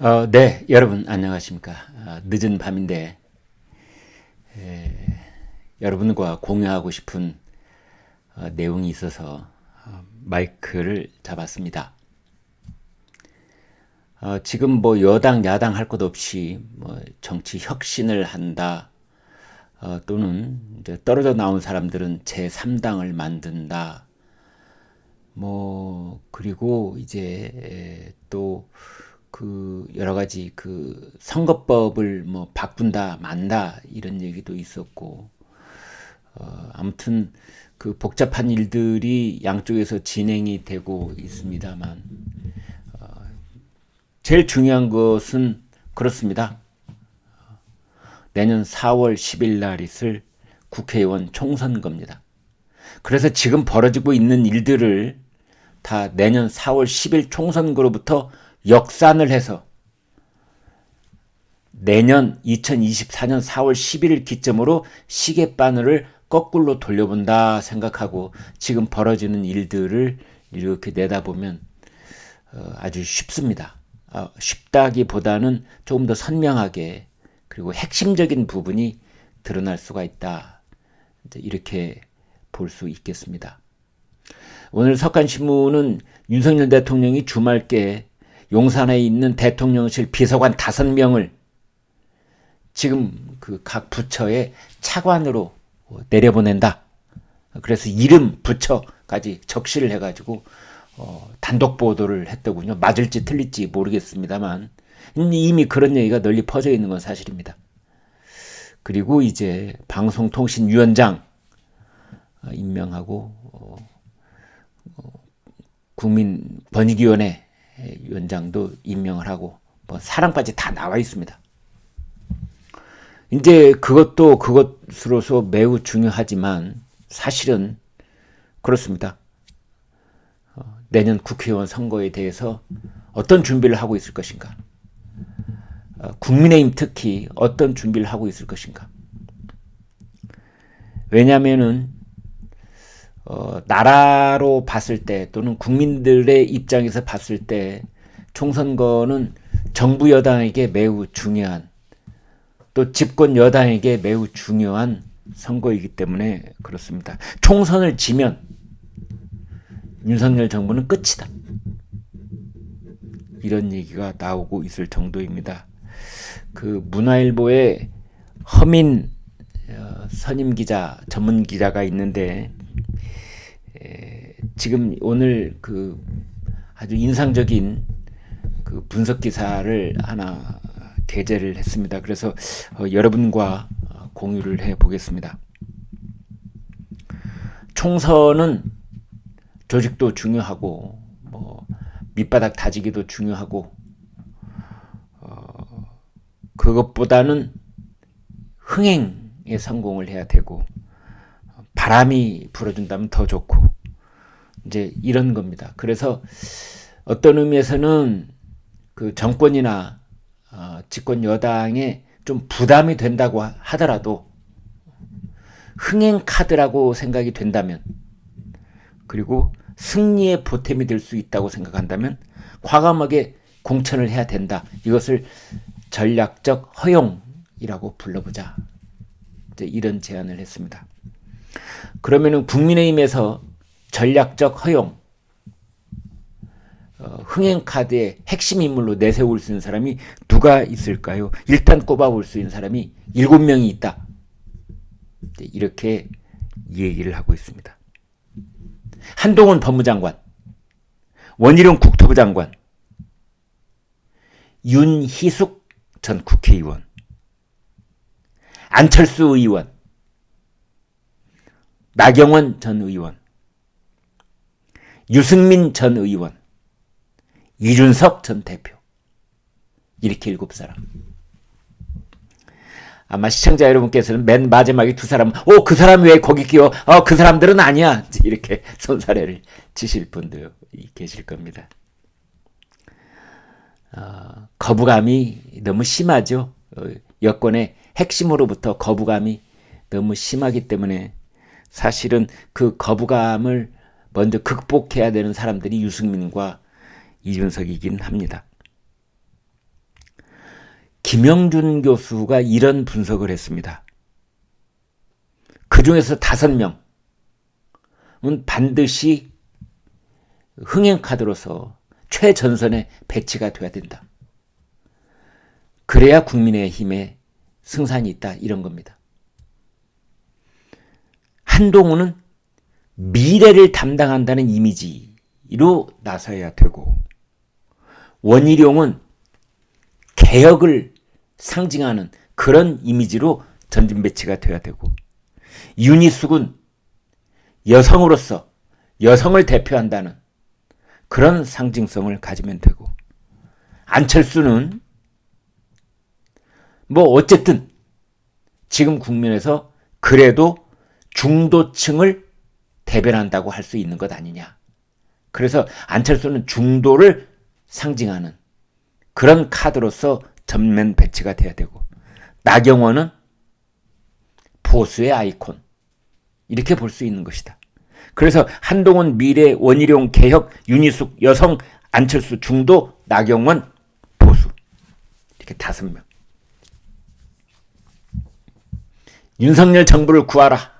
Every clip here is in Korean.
어, 네, 여러분 안녕하십니까? 아, 늦은 밤인데 에, 여러분과 공유하고 싶은 어, 내용이 있어서 어, 마이크를 잡았습니다. 어, 지금 뭐 여당 야당 할 것 없이 뭐 정치 혁신을 한다 어, 또는 떨어져 나온 사람들은 제 3당을 만든다. 뭐 그리고 이제 또 그 여러 가지 그 선거법을 뭐 바꾼다 만다 이런 얘기도 있었고 어 아무튼 그 복잡한 일들이 양쪽에서 진행이 되고 있습니다만 어 제일 중요한 것은 그렇습니다. 내년 4월 10일 날 있을 국회의원 총선거입니다. 그래서 지금 벌어지고 있는 일들을 다 내년 4월 10일 총선거로부터 역산을 해서 내년 2024년 4월 11일 기점으로 시계 바늘을 거꾸로 돌려본다 생각하고 지금 벌어지는 일들을 이렇게 내다보면 어, 아주 쉽습니다. 어, 쉽다기보다는 조금 더 선명하게 그리고 핵심적인 부분이 드러날 수가 있다. 이렇게 볼 수 있겠습니다. 오늘 석간신문은 윤석열 대통령이 주말께 용산에 있는 대통령실 비서관 다섯 명을 지금 그 각 부처의 차관으로 내려보낸다. 그래서 이름 부처까지 적시를 해가지고 어, 단독 보도를 했더군요. 맞을지 틀릴지 모르겠습니다만 이미 그런 얘기가 널리 퍼져 있는 건 사실입니다. 그리고 이제 방송통신위원장 임명하고 어, 어, 국민 번익위원회 위원장도 임명을 하고 뭐 사람까지 다 나와 있습니다. 이제 그것도 그것으로서 매우 중요하지만 사실은 그렇습니다. 어, 내년 국회의원 선거에 대해서 어떤 준비를 하고 있을 것인가? 어, 국민의힘 특히 어떤 준비를 하고 있을 것인가? 왜냐하면은 어, 나라로 봤을 때 또는 국민들의 입장에서 봤을 때 총선거는 정부 여당에게 매우 중요한 또 집권 여당에게 매우 중요한 선거이기 때문에 그렇습니다. 총선을 지면 윤석열 정부는 끝이다. 이런 얘기가 나오고 있을 정도입니다. 그 문화일보에 허민 어, 선임 기자, 전문 기자가 있는데 에, 지금 오늘 그 아주 인상적인 그 분석 기사를 하나 게재를 했습니다. 그래서 어, 여러분과 공유를 해 보겠습니다. 총선은 조직도 중요하고 뭐 밑바닥 다지기도 중요하고 어, 그것보다는 흥행에 성공을 해야 되고 바람이 불어준다면 더 좋고 이제 이런 겁니다. 그래서 어떤 의미에서는 그 정권이나 어, 집권 여당에 좀 부담이 된다고 하더라도 흥행 카드라고 생각이 된다면 그리고 승리의 보탬이 될 수 있다고 생각한다면 과감하게 공천을 해야 된다. 이것을 전략적 허용이라고 불러보자. 이런 제안을 했습니다. 그러면은 국민의힘에서 전략적 허용, 어, 흥행 카드의 핵심 인물로 내세울 수 있는 사람이 누가 있을까요? 일단 꼽아볼 수 있는 사람이 일곱 명이 있다. 이렇게 얘기를 하고 있습니다. 한동훈 법무장관, 원희룡 국토부 장관, 윤희숙 전 국회의원, 안철수 의원, 나경원 전 의원, 유승민 전 의원, 이준석 전 대표. 이렇게 일곱 사람. 아마 시청자 여러분께서는 맨 마지막에 두 사람, 오, 그 사람 왜 거기 끼워? 어, 그 사람들은 아니야. 이렇게 손사래를 치실 분도 계실 겁니다. 어, 거부감이 너무 심하죠. 어, 여권의 핵심으로부터 거부감이 너무 심하기 때문에 사실은 그 거부감을 먼저 극복해야 되는 사람들이 유승민과 이준석이긴 합니다. 김영준 교수가 이런 분석을 했습니다. 그 중에서 다섯 명은 반드시 흥행카드로서 최전선에 배치가 돼야 된다. 그래야 국민의힘에 승산이 있다. 이런 겁니다. 한동훈은 미래를 담당한다는 이미지로 나서야 되고, 원희룡은 개혁을 상징하는 그런 이미지로 전진 배치가 돼야 되고, 윤희숙은 여성으로서 여성을 대표한다는 그런 상징성을 가지면 되고, 안철수는 뭐 어쨌든 지금 국면에서 그래도 중도층을 대변한다고 할 수 있는 것 아니냐. 그래서 안철수는 중도를 상징하는 그런 카드로서 전면 배치가 돼야 되고 나경원은 보수의 아이콘 이렇게 볼 수 있는 것이다. 그래서 한동훈 미래 원희룡 개혁 윤희숙 여성 안철수 중도 나경원 보수 이렇게 다섯 명. 윤석열 정부를 구하라.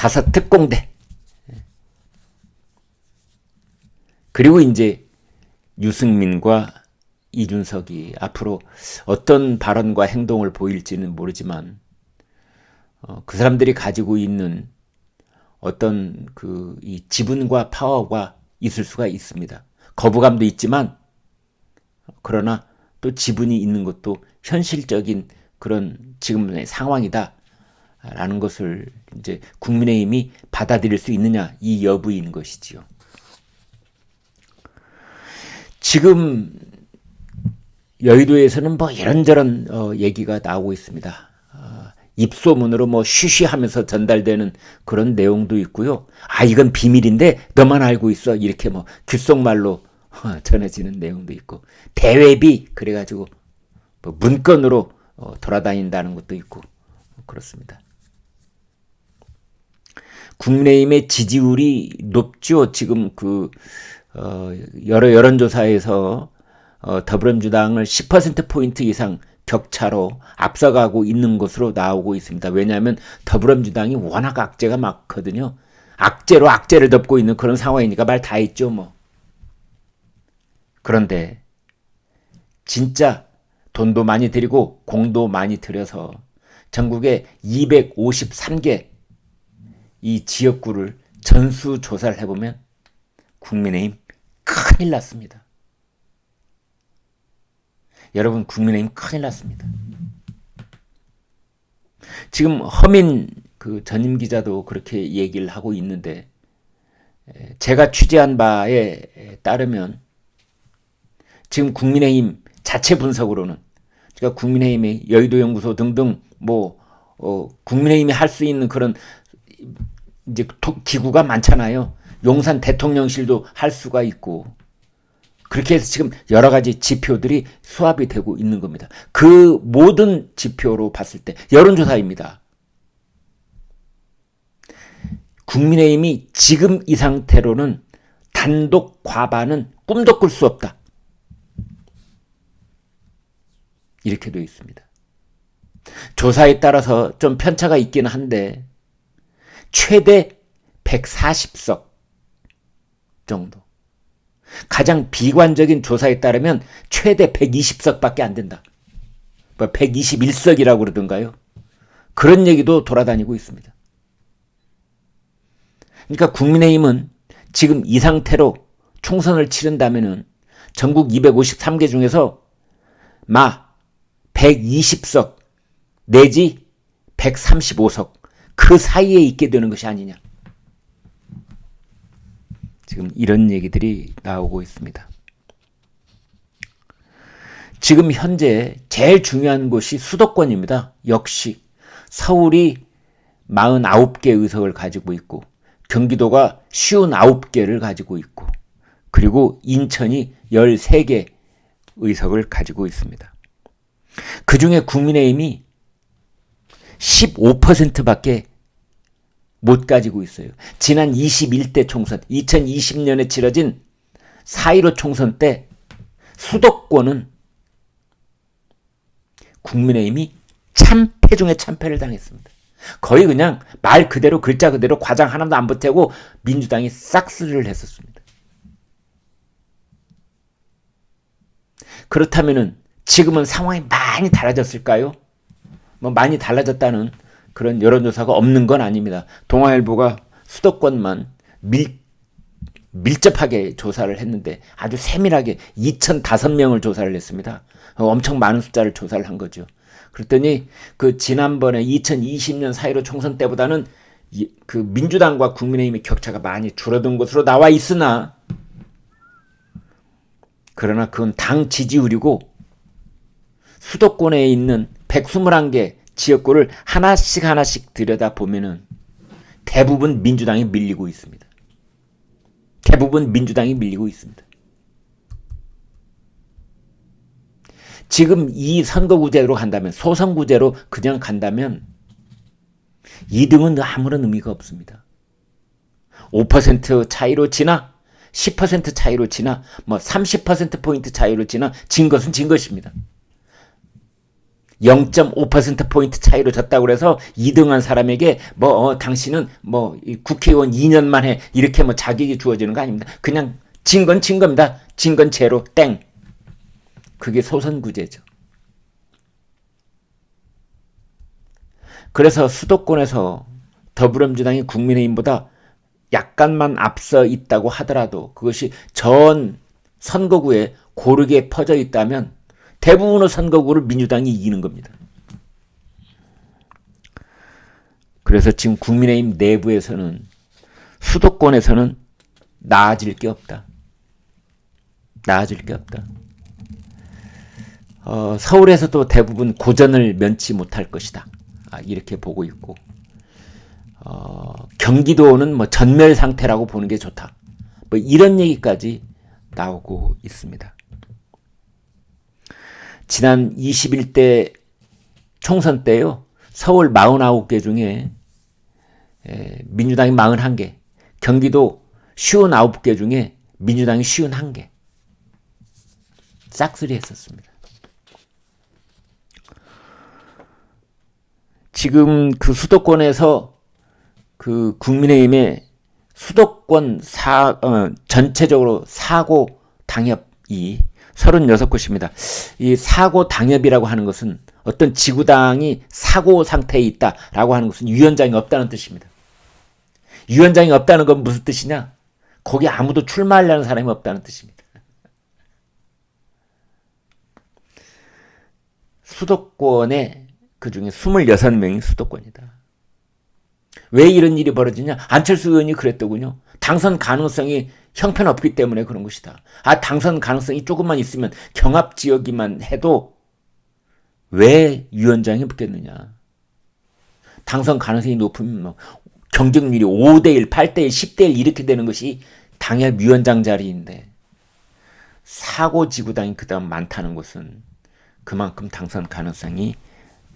다섯 특공대. 그리고 이제 유승민과 이준석이 앞으로 어떤 발언과 행동을 보일지는 모르지만 어, 그 사람들이 가지고 있는 어떤 그 이 지분과 파워가 있을 수가 있습니다. 거부감도 있지만 그러나 또 지분이 있는 것도 현실적인 그런 지금의 상황이다. 라는 것을 이제 국민의힘이 받아들일 수 있느냐 이 여부인 것이지요. 지금 여의도에서는 뭐 이런저런 어, 얘기가 나오고 있습니다. 어, 입소문으로 뭐 쉬쉬하면서 전달되는 그런 내용도 있고요. 아 이건 비밀인데 너만 알고 있어 이렇게 뭐 귓속말로 어, 전해지는 내용도 있고 대외비 그래가지고 뭐 문건으로 어, 돌아다닌다는 것도 있고 그렇습니다. 국민의힘의 지지율이 높죠. 지금 그 어, 여러 여론조사에서 어, 더불어민주당을 10% 포인트 이상 격차로 앞서가고 있는 것으로 나오고 있습니다. 왜냐하면 더불어민주당이 워낙 악재가 많거든요. 악재로 악재를 덮고 있는 그런 상황이니까 말 다 했죠, 뭐. 그런데 진짜 돈도 많이 들이고 공도 많이 들여서 전국에 253개 이 지역구를 전수 조사를 해보면 국민의힘 큰일 났습니다. 여러분 국민의힘 큰일 났습니다. 지금 허민 그 전임 기자도 그렇게 얘기를 하고 있는데 제가 취재한 바에 따르면 지금 국민의힘 자체 분석으로는 그러니까 국민의힘의 여의도 연구소 등등 뭐 어, 국민의힘이 할 수 있는 그런 이제 기구가 많잖아요. 용산 대통령실도 할 수가 있고 그렇게 해서 지금 여러 가지 지표들이 수합이 되고 있는 겁니다. 그 모든 지표로 봤을 때 여론조사입니다. 국민의힘이 지금 이 상태로는 단독 과반은 꿈도 꿀 수 없다. 이렇게 되어 있습니다. 조사에 따라서 좀 편차가 있기는 한데 최대 140석 정도. 가장 비관적인 조사에 따르면 최대 120석밖에 안 된다. 뭐 121석이라고 그러던가요? 그런 얘기도 돌아다니고 있습니다. 그러니까 국민의힘은 지금 이 상태로 총선을 치른다면은 전국 253개 중에서 마 120석 내지 135석 그 사이에 있게 되는 것이 아니냐. 지금 이런 얘기들이 나오고 있습니다. 지금 현재 제일 중요한 곳이 수도권입니다. 역시 서울이 49개 의석을 가지고 있고 경기도가 59개를 가지고 있고 그리고 인천이 13개 의석을 가지고 있습니다. 그 중에 국민의힘이 15%밖에 못 가지고 있어요. 지난 21대 총선, 2020년에 치러진 4.15 총선 때 수도권은 국민의힘이 참패 중에 참패를 당했습니다. 거의 그냥 말 그대로 글자 그대로 과장 하나도 안 보태고 민주당이 싹쓸이를 했었습니다. 그렇다면은 지금은 상황이 많이 달라졌을까요? 뭐 많이 달라졌다는 그런 여론조사가 없는 건 아닙니다. 동아일보가 수도권만 밀, 밀접하게 조사를 했는데 아주 세밀하게 2,005명을 조사를 했습니다. 엄청 많은 숫자를 조사를 한 거죠. 그랬더니 그 지난번에 2020년 사이로 총선 때보다는 그 민주당과 국민의힘의 격차가 많이 줄어든 것으로 나와 있으나 그러나 그건 당 지지율이고 수도권에 있는 121개 지역구를 하나씩 하나씩 들여다 보면은 대부분 민주당이 밀리고 있습니다. 대부분 민주당이 밀리고 있습니다. 지금 이 선거구제로 간다면 소선구제로 그냥 간다면 2등은 아무런 의미가 없습니다. 5% 차이로 지나 10% 차이로 지나 뭐 30% 포인트 차이로 지나 진 것은 진 것입니다. 0.5%포인트 차이로 졌다고 해서 2등한 사람에게 뭐, 어, 당신은 뭐, 국회의원 2년 만에 이렇게 뭐 자격이 주어지는 거 아닙니다. 그냥 진 건 진 겁니다. 진 건 제로, 땡. 그게 소선구제죠. 그래서 수도권에서 더불어민주당이 국민의힘보다 약간만 앞서 있다고 하더라도 그것이 전 선거구에 고르게 퍼져 있다면 대부분의 선거구를 민주당이 이기는 겁니다. 그래서 지금 국민의힘 내부에서는 수도권에서는 나아질 게 없다. 나아질 게 없다. 어, 서울에서도 대부분 고전을 면치 못할 것이다. 아, 이렇게 보고 있고 어, 경기도는 뭐 전멸 상태라고 보는 게 좋다. 뭐 이런 얘기까지 나오고 있습니다. 지난 21대 총선 때요. 서울 49개 중에 민주당이 41개, 경기도 59개 중에 민주당이 51개. 싹쓸이 했었습니다. 지금 그 수도권에서 그 국민의힘의 수도권 사, 어, 전체적으로 사고 당협이 36곳입니다. 이 사고 당협이라고 하는 것은 어떤 지구당이 사고 상태에 있다라고 하는 것은 위원장이 없다는 뜻입니다. 위원장이 없다는 건 무슨 뜻이냐? 거기 아무도 출마하려는 사람이 없다는 뜻입니다. 수도권에 그 중에 26명이 수도권이다. 왜 이런 일이 벌어지냐? 안철수 의원이 그랬더군요. 당선 가능성이 형편없기 때문에 그런 것이다. 아, 당선 가능성이 조금만 있으면 경합 지역이만 해도 왜 위원장이 붙겠느냐. 당선 가능성이 높으면 뭐 경쟁률이 5대1, 8대1, 10대1 이렇게 되는 것이 당협 위원장 자리인데 사고 지구당이 그다음 많다는 것은 그만큼 당선 가능성이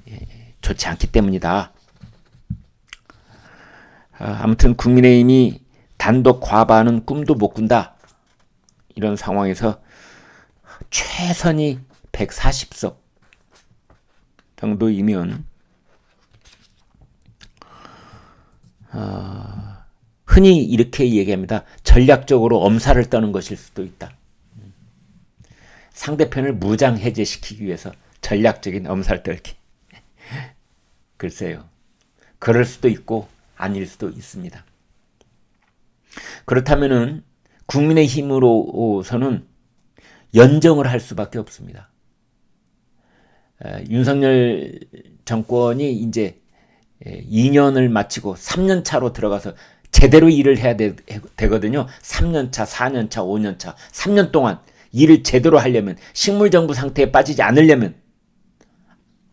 예, 좋지 않기 때문이다. 아, 아무튼 국민의힘이 단독 과반은 꿈도 못 꾼다. 이런 상황에서 최선이 140석 정도이면 어, 흔히 이렇게 얘기합니다. 전략적으로 엄살을 떠는 것일 수도 있다. 상대편을 무장 해제시키기 위해서 전략적인 엄살 떨기. 글쎄요. 그럴 수도 있고 아닐 수도 있습니다. 그렇다면은 국민의 힘으로서는 연정을 할 수밖에 없습니다. 윤석열 정권이 이제 2년을 마치고 3년 차로 들어가서 제대로 일을 해야 되, 거든요 3년 차, 4년 차, 5년 차, 3년 동안 일을 제대로 하려면 식물 정부 상태에 빠지지 않으려면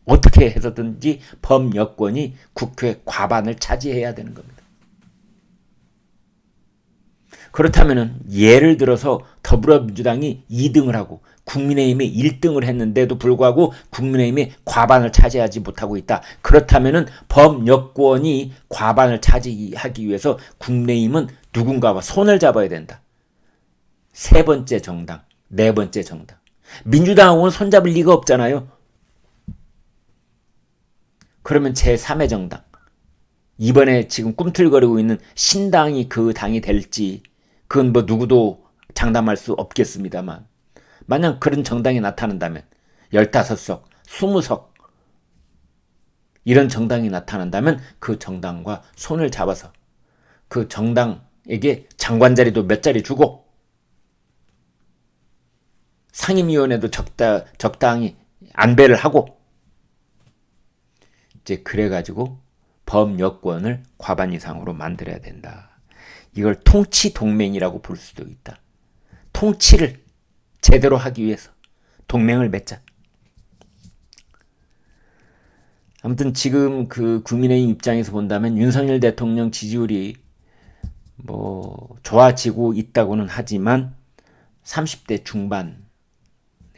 어떻게 해서든지 범여권이 국회 과반을 차지해야 되는 겁니다. 그렇다면 예를 들어서 더불어민주당이 2등을 하고 국민의힘이 1등을 했는데도 불구하고 국민의힘이 과반을 차지하지 못하고 있다. 그렇다면 범여권이 과반을 차지하기 위해서 국민의힘은 누군가와 손을 잡아야 된다. 세 번째 정당, 네 번째 정당. 민주당하고는 손잡을 리가 없잖아요. 그러면 제3의 정당. 이번에 지금 꿈틀거리고 있는 신당이 그 당이 될지 그건 뭐 누구도 장담할 수 없겠습니다만 만약 그런 정당이 나타난다면 15석, 20석 이런 정당이 나타난다면 그 정당과 손을 잡아서 그 정당에게 장관 자리도 몇 자리 주고 상임위원회도 적다, 적당히 안배를 하고 이제 그래가지고 범여권을 과반 이상으로 만들어야 된다. 이걸 통치 동맹이라고 볼 수도 있다. 통치를 제대로 하기 위해서 동맹을 맺자. 아무튼 지금 그 국민의힘 입장에서 본다면 윤석열 대통령 지지율이 뭐 좋아지고 있다고는 하지만 30대 중반에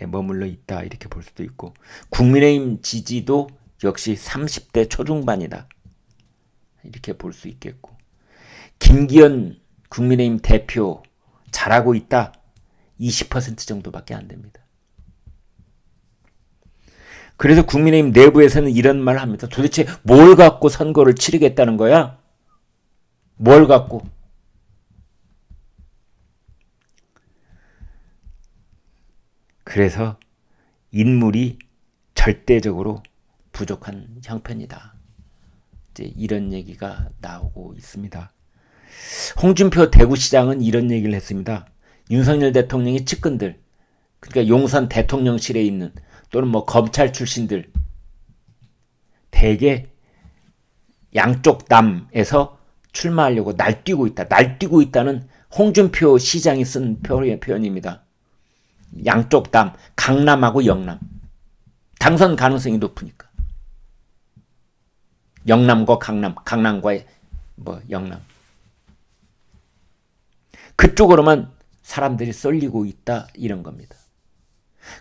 머물러 있다 이렇게 볼 수도 있고 국민의힘 지지도 역시 30대 초중반이다 이렇게 볼 수 있겠고 김기현 국민의힘 대표 잘하고 있다 20% 정도밖에 안 됩니다. 그래서 국민의힘 내부에서는 이런 말을 합니다. 도대체 뭘 갖고 선거를 치르겠다는 거야? 뭘 갖고? 그래서 인물이 절대적으로 부족한 형편이다. 이제 이런 얘기가 나오고 있습니다. 홍준표 대구시장은 이런 얘기를 했습니다. 윤석열 대통령의 측근들, 그러니까 용산 대통령실에 있는 또는 뭐 검찰 출신들 대개 양쪽 담에서 출마하려고 날뛰고 있다. 날뛰고 있다는 홍준표 시장이 쓴 표현입니다. 양쪽 담, 강남하고 영남. 당선 가능성이 높으니까. 영남과 강남, 강남과 뭐 영남. 그쪽으로만 사람들이 쏠리고 있다 이런 겁니다.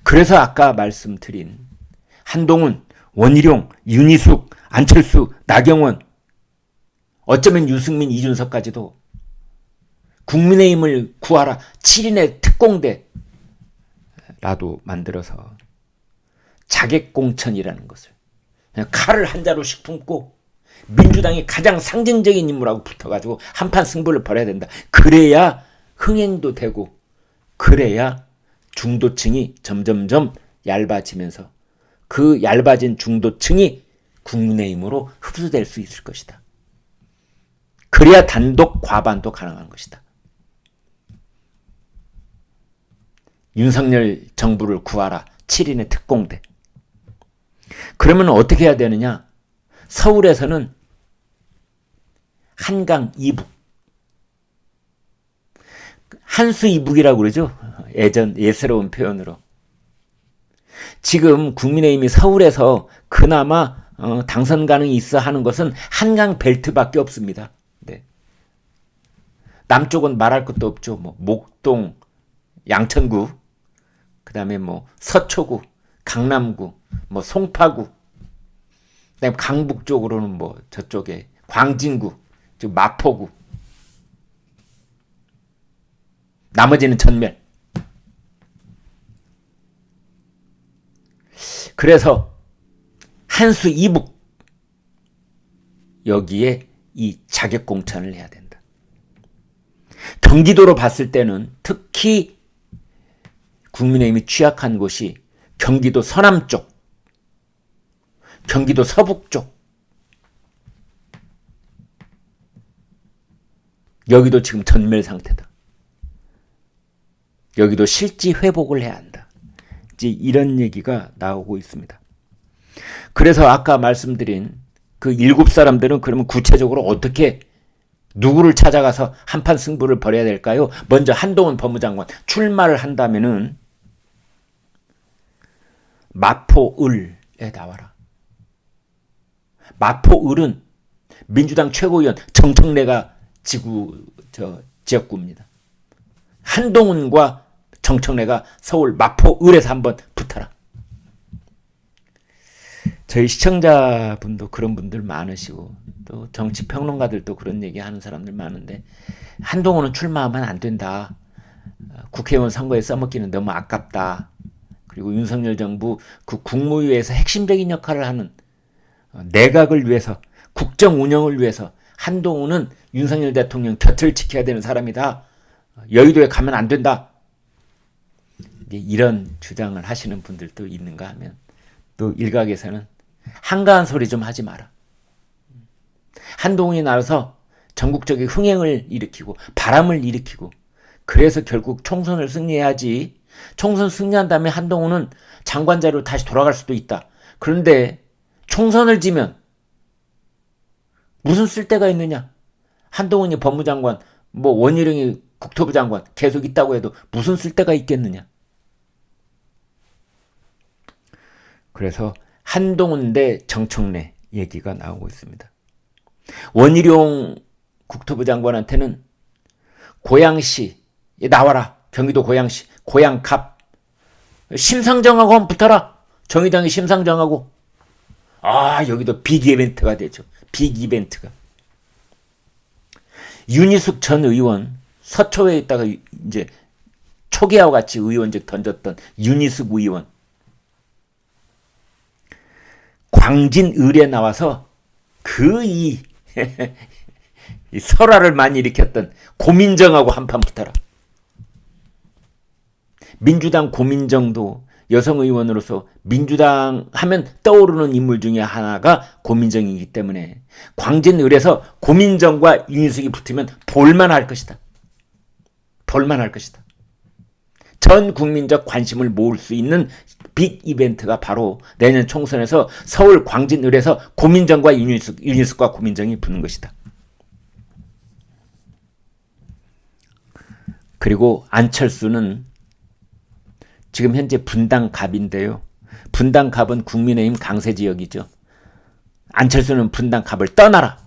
그래서 아까 말씀드린 한동훈, 원희룡, 윤희숙, 안철수, 나경원, 어쩌면 유승민, 이준석까지도 국민의힘을 구하라 7인의 특공대라도 만들어서 자객공천이라는 것을 그냥 칼을 한 자루씩 품고 민주당이 가장 상징적인 인물하고 붙어가지고 한판 승부를 벌여야 된다. 그래야 흥행도 되고 그래야 중도층이 점점점 얇아지면서 그 얇아진 중도층이 국민의힘으로 흡수될 수 있을 것이다. 그래야 단독 과반도 가능한 것이다. 윤석열 정부를 구하라. 7인의 특공대. 그러면 어떻게 해야 되느냐? 서울에서는 한강 이북. 한수 이북이라고 그러죠. 예전 예스러운 표현으로. 지금 국민의힘이 서울에서 그나마 어, 당선 가능이 있어 하는 것은 한강 벨트밖에 없습니다. 네. 남쪽은 말할 것도 없죠. 뭐 목동, 양천구, 그다음에 뭐 서초구, 강남구, 뭐 송파구, 그다음에 강북 쪽으로는 뭐 저쪽에 광진구, 즉 마포구. 나머지는 전멸. 그래서 한수 이북 여기에 이 자격 공천을 해야 된다. 경기도로 봤을 때는 특히 국민의힘이 취약한 곳이 경기도 서남 쪽, 경기도 서북 쪽, 여기도 지금 전멸 상태다. 여기도 실지 회복을 해야 한다. 이제 이런 얘기가 나오고 있습니다. 그래서 아까 말씀드린 그 일곱 사람들은 그러면 구체적으로 어떻게 누구를 찾아가서 한판 승부를 벌여야 될까요? 먼저 한동훈 법무장관 출마를 한다면은 마포을에 나와라. 마포 을은 민주당 최고위원 정청래가 지구 저 지역구입니다. 한동훈과 정청래가 서울 마포 을에서 한번 붙어라. 저희 시청자분도 그런 분들 많으시고 또 정치 평론가들도 그런 얘기 하는 사람들 많은데 한동훈은 출마하면 안 된다. 국회의원 선거에 써먹기는 너무 아깝다. 그리고 윤석열 정부 그 국무위에서 핵심적인 역할을 하는 어, 내각을 위해서 국정 운영을 위해서 한동훈은 윤석열 대통령 곁을 지켜야 되는 사람이다. 여의도에 가면 안 된다. 이런 주장을 하시는 분들도 있는가 하면 또 일각에서는 한가한 소리 좀 하지 마라. 한동훈이 나와서 전국적인 흥행을 일으키고 바람을 일으키고 그래서 결국 총선을 승리해야지. 총선 승리한 다음에 한동훈은 장관자로 다시 돌아갈 수도 있다. 그런데 총선을 지면 무슨 쓸데가 있느냐? 한동훈이 법무장관, 뭐 원희룡이 국토부 장관 계속 있다고 해도 무슨 쓸데가 있겠느냐? 그래서 한동훈 대 정청래 얘기가 나오고 있습니다. 원희룡 국토부 장관한테는 고양시 나와라 경기도 고양시 고양갑 심상정하고 한번 붙어라 정의당이 심상정하고 아 여기도 빅 이벤트가 되죠. 빅 이벤트가. 윤희숙 전 의원 서초에 있다가 이제 초기와 같이 의원직 던졌던 윤희숙 의원. 광진 을에 나와서 그이 이 설화를 많이 일으켰던 고민정하고 한판 붙어라. 민주당 고민정도 여성 의원으로서 민주당 하면 떠오르는 인물 중에 하나가 고민정이기 때문에 광진을에서 고민정과 윤희숙이 붙으면 볼만할 것이다. 볼만할 것이다. 전 국민적 관심을 모을 수 있는 빅 이벤트가 바로 내년 총선에서 서울 광진을에서 고민정과 윤희숙, 윤희숙과 고민정이 붙는 것이다. 그리고 안철수는 지금 현재 분당 갑인데요. 분당 갑은 국민의힘 강세 지역이죠. 안철수는 분당 갑을 떠나라.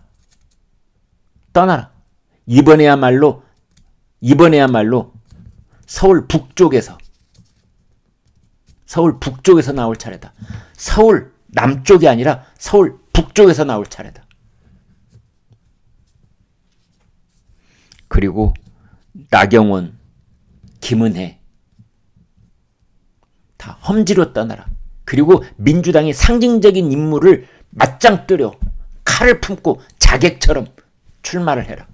떠나라. 이번에야말로 이번에야말로 서울 북쪽에서 서울 북쪽에서 나올 차례다. 서울 남쪽이 아니라 서울 북쪽에서 나올 차례다. 그리고 나경원, 김은혜 다 험지로 떠나라. 그리고 민주당의 상징적인 인물을 맞짱 뜨려 칼을 품고 자객처럼 출마를 해라.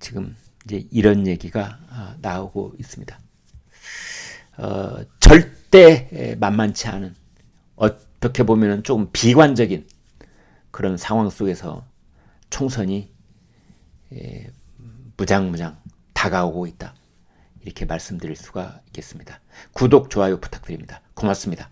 지금 이제 이런 얘기가 아, 나오고 있습니다. 어, 절대 만만치 않은 어떻게 보면 조금 비관적인 그런 상황 속에서 총선이 무장무장 다가오고 있다. 이렇게 말씀드릴 수가 있겠습니다. 구독, 좋아요 부탁드립니다. 고맙습니다.